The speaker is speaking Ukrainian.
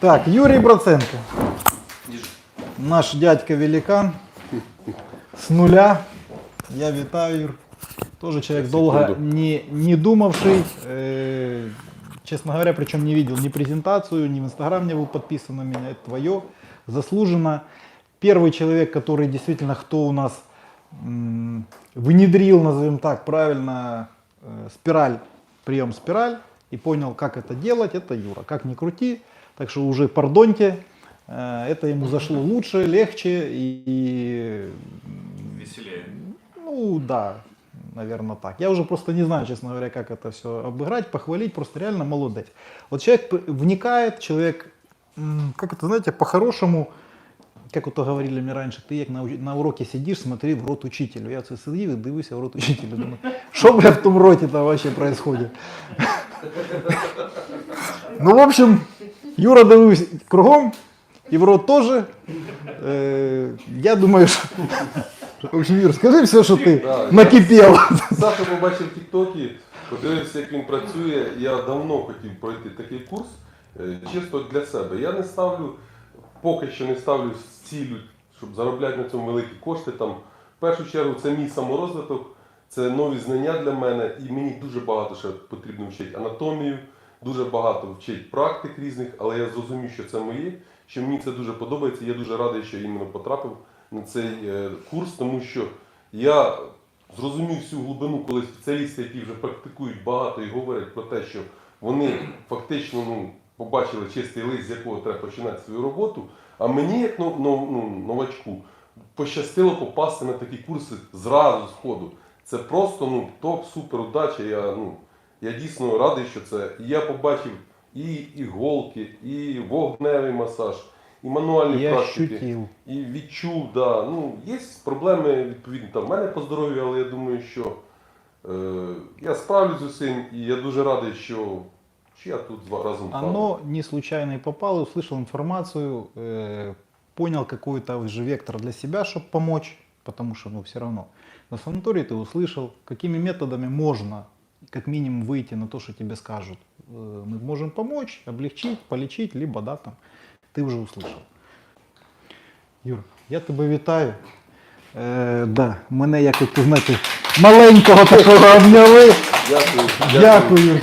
Так, Юрий Браценко. Наш дядька великан. С нуля. Я витаю, Юр. Тоже человек долго не, не думавший. э, честно говоря, причем не видел ни презентацию, ни в Инстаграм не был подписан на меня. Это твое. Заслуженно. Первый человек, который действительно, кто у нас м, внедрил, назовем так, правильно, э, спираль, прием спираль и понял, как это делать, это Юра. Как ни крути, так что уже пардоньте, э, это ему зашло лучше, легче и, и, Веселее. ну да, наверное так. Я уже просто не знаю, честно говоря, как это все обыграть, похвалить, просто реально молодец. Вот человек п- вникает, человек, м, как это, знаете, по-хорошему, как ото говорили мне раніше, ти як на, уч- на уроці сидиш, смотри в рот учителю. Я це сидів і дивився в рот учителю. Думаю, що бля в тому роті там вообще происходит? ну, в общем, Юра дивився кругом, і в рот теж. Е, я думаю, що... В общем, Юр, скажи все, що ти я- накипів. Саша побачив в Тіктокі, подивився, як він працює. Я давно хотів пройти такий курс, е, чисто для себе. Я не ставлю, поки що не ставлю з цілю, щоб заробляти на цьому великі кошти. Там, в першу чергу, це мій саморозвиток, це нові знання для мене, і мені дуже багато ще потрібно вчити анатомію, дуже багато вчити практик різних, але я зрозумів, що це моє, що мені це дуже подобається. Я дуже радий, що іменно потрапив на цей е, курс, тому що я зрозумів всю глибину, коли спеціалісти, які вже практикують багато і говорять про те, що вони фактично ну, побачили чистий лист, з якого треба починати свою роботу. А мені, як ну, новачку, пощастило попасти на такі курси зразу з ходу. Це просто ну, топ, супер удача. Я, ну, я дійсно радий, що це. І я побачив і іголки, і вогневий масаж, і мануальні Я практики. ощутив. І відчув, да. Ну, є проблеми, відповідно, там, в мене по здоров'ю, але я думаю, що е, я справлюсь з усім, і я дуже радий, що, що я тут з ва- разом з вами. Оно не случайно и попал, услышал информацию, э, понял какой-то уже вектор для себя, чтобы помочь, потому что, ну, все равно. На санатории ты услышал, какими методами можно, как минимум, выйти на то, что тебе скажут. Э, мы можем помочь, облегчить, полечить, либо, да, там, ты уже услышал. Юр, я тебе вітаю. Е, да, мене якось, ти знаєте, маленького такого обняли. Дякую. Дякую.